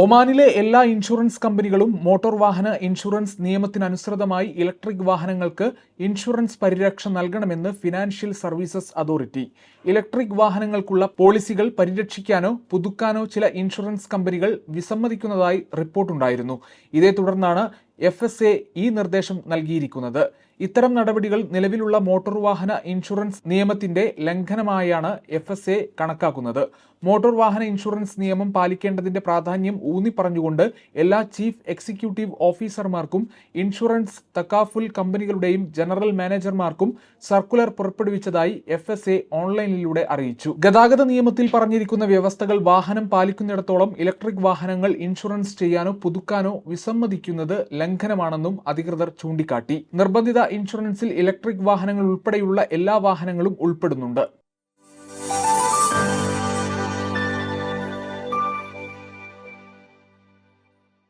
ഒമാനിലെ എല്ലാ ഇൻഷുറൻസ് കമ്പനികളും മോട്ടോർ വാഹന ഇൻഷുറൻസ് നിയമത്തിനനുസൃതമായി ഇലക്ട്രിക് വാഹനങ്ങൾക്ക് ഇൻഷുറൻസ് പരിരക്ഷ നൽകണമെന്ന് ഫിനാൻഷ്യൽ സർവീസസ് അതോറിറ്റി. ഇലക്ട്രിക് വാഹനങ്ങൾക്കുള്ള പോളിസികൾ പരിരക്ഷിക്കാനോ പുതുക്കാനോ ചില ഇൻഷുറൻസ് കമ്പനികൾ വിസമ്മതിക്കുന്നതായി റിപ്പോർട്ടുണ്ടായിരുന്നു. ഇതേ തുടർന്നാണ് എഫ് എസ് എ ഈ നിർദ്ദേശം നൽകിയിരിക്കുന്നത്. ഇത്തരം നടപടികൾ നിലവിലുള്ള മോട്ടോർ വാഹന ഇൻഷുറൻസ് നിയമത്തിന്റെ ലംഘനമായാണ് എഫ് എസ് എ കണക്കാക്കുന്നത്. മോട്ടോർ വാഹന ഇൻഷുറൻസ് നിയമം പാലിക്കേണ്ടതിന്റെ പ്രാധാന്യം ഊന്നി പറഞ്ഞുകൊണ്ട് എല്ലാ ചീഫ് എക്സിക്യൂട്ടീവ് ഓഫീസർമാർക്കും ഇൻഷുറൻസ് തക്കാഫുൽ കമ്പനികളുടെയും ജനറൽ മാനേജർമാർക്കും സർക്കുലർ പുറപ്പെടുവിച്ചതായി എഫ് എസ് എ ഓൺലൈനിലൂടെ അറിയിച്ചു. ഗതാഗത നിയമത്തിൽ പറഞ്ഞിരിക്കുന്ന വ്യവസ്ഥകൾ വാഹനം പാലിക്കുന്നിടത്തോളം ഇലക്ട്രിക് വാഹനങ്ങൾ ഇൻഷുറൻസ് ചെയ്യാനോ പുതുക്കാനോ വിസമ്മതിക്കുന്നത് ലംഘനമാണെന്നും അധികൃതർ ചൂണ്ടിക്കാട്ടി. നിർബന്ധിത ഇൻഷുറൻസിൽ ഇലക്ട്രിക് വാഹനങ്ങൾ ഉൾപ്പെടെയുള്ള എല്ലാ വാഹനങ്ങളും ഉൾപ്പെടുന്നുണ്ട്.